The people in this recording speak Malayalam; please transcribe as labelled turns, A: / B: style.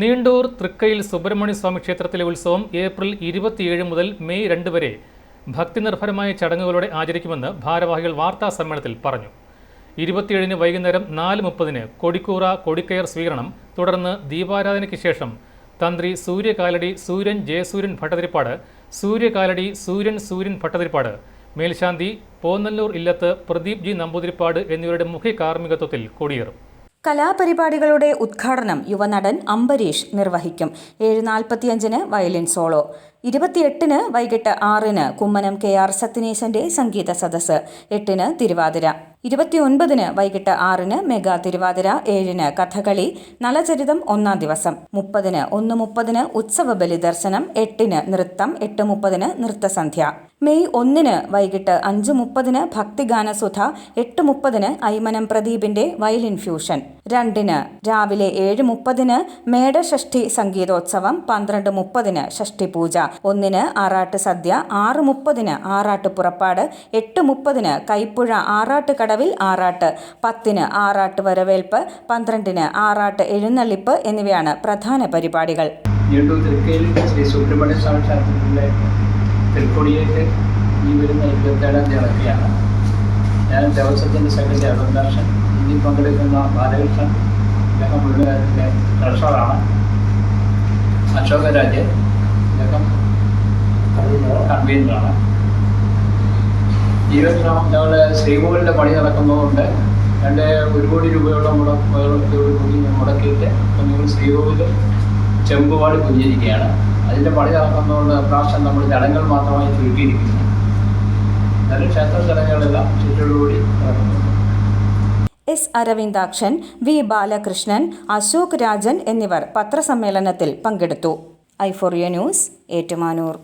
A: നീണ്ടൂർ തൃക്കയിൽ സുബ്രഹ്മണ്യസ്വാമി ക്ഷേത്രത്തിലെ ഉത്സവം ഏപ്രിൽ ഇരുപത്തിയേഴ് മുതൽ മെയ് രണ്ട് വരെ ഭക്തിനിർഭരമായ ചടങ്ങുകളോടെ ആചരിക്കുമെന്ന് ഭാരവാഹികൾ വാർത്താ സമ്മേളനത്തിൽ പറഞ്ഞു. ഇരുപത്തിയേഴിന് വൈകുന്നേരം നാല് മുപ്പതിന് കൊടിക്കൂറ കൊടിക്കയർ സ്വീകരണം തുടർന്ന് ദീപാരാധനയ്ക്ക് ശേഷം തന്ത്രി സൂര്യകാലടി സൂര്യൻ ജയസൂര്യൻ ഭട്ടതിരിപ്പാട് സൂര്യകാലടി സൂര്യൻ സൂര്യൻ ഭട്ടതിരിപ്പാട് മേൽശാന്തി പോന്നല്ലൂർ ഇല്ലത്ത് പ്രദീപ് ജി നമ്പൂതിരിപ്പാട് എന്നിവരുടെ മുഖ്യ കാർമ്മികത്വത്തിൽ കൊടിയേറും.
B: കലാപരിപാടികളുടെ ഉദ്ഘാടനം യുവനടൻ അംബരീഷ് നിർവഹിക്കും. ഏഴ് നാൽപ്പത്തിയഞ്ചിന് വയലിൻ സോളോ. ഇരുപത്തിയെട്ടിന് വൈകിട്ട് ആറിന് കുമ്മനം കെ ആർ സത്യനേശന്റെ സംഗീത സദസ്സ്. എട്ടിന് തിരുവാതിര. ഇരുപത്തിയൊൻപതിന് വൈകിട്ട് ആറിന് മെഗാ തിരുവാതിര. ഏഴിന് കഥകളി. നളചരിതം ഒന്നാം ദിവസം. മുപ്പതിന് ഒന്ന് മുപ്പതിന് ഉത്സവ ബലിദർശനം എട്ടിന് നൃത്തം. എട്ട് മുപ്പതിന് നൃത്തസന്ധ്യ. മെയ് ഒന്നിന് വൈകിട്ട് അഞ്ച് മുപ്പതിന് ഭക്തിഗാന സുധ എട്ട് മുപ്പതിന് ഐമനം പ്രദീപിന്റെ വയലിൻ ഫ്യൂഷൻ. രണ്ടിന് രാവിലെ ഏഴ് മുപ്പതിന് മേടഷഷ്ഠി സംഗീതോത്സവം പന്ത്രണ്ട് മുപ്പതിന് ഷഷ്ഠി പൂജ. ഒന്നിന് ആറാട്ട് സദ്യ ആറ് മുപ്പതിന് ആറാട്ട് പുറപ്പാട് എട്ട് മുപ്പതിന് കൈപ്പുഴ ആറാട്ട് കടവിൽ ആറാട്ട് പത്തിന് ആറാട്ട് വരവേൽപ്പ് പന്ത്രണ്ടിന് ആറാട്ട് എഴുന്നള്ളിപ്പ് എന്നിവയാണ് പ്രധാന പരിപാടികൾ.
C: തൃക്കൊടിയേറ്റ് ഈ വരുന്ന ഇരുപത്തേഴാം തീയതി ഇറക്കിയാണ് ഞാൻ ദേവസ്വത്തിന്റെ സെക്രട്ടറി അരുൺദാഷൻ ഇതിൽ പങ്കെടുക്കുന്ന ബാലകൃഷ്ണൻ അദ്ദേഹം മുഴുവന്റെ ട്രഷറാണ് അശോകരാജ് അദ്ദേഹം കൺവീനറാണ് ജീവഗ്രാമം ഞങ്ങൾ ശ്രീകോവിലിന്റെ പണി നടക്കുന്നതുകൊണ്ട് രണ്ട് ഒരു കോടി രൂപയോളം മുടക്കോടി മുടക്കിയിട്ട് നിങ്ങൾ ശ്രീകോവിൽ ചെമ്പുപാട് കുഞ്ഞിരിക്കുകയാണ് അതിന്റെ പണി നടക്കുന്നതുകൊണ്ട് പ്രാവശ്യം നമ്മൾ ചടങ്ങുകൾ മാത്രമായി ചുരുക്കിയിരിക്കുന്നു. എന്നാലും ക്ഷേത്ര ചടങ്ങുകളെല്ലാം ചുറ്റോടുകൂടി
B: എസ് അരവിന്ദാക്ഷൻ വി ബാലകൃഷ്ണൻ അശോക് രാജൻ എന്നിവർ പത്രസമ്മേളനത്തിൽ പങ്കെടുത്തു. I for U news Ettumanoor.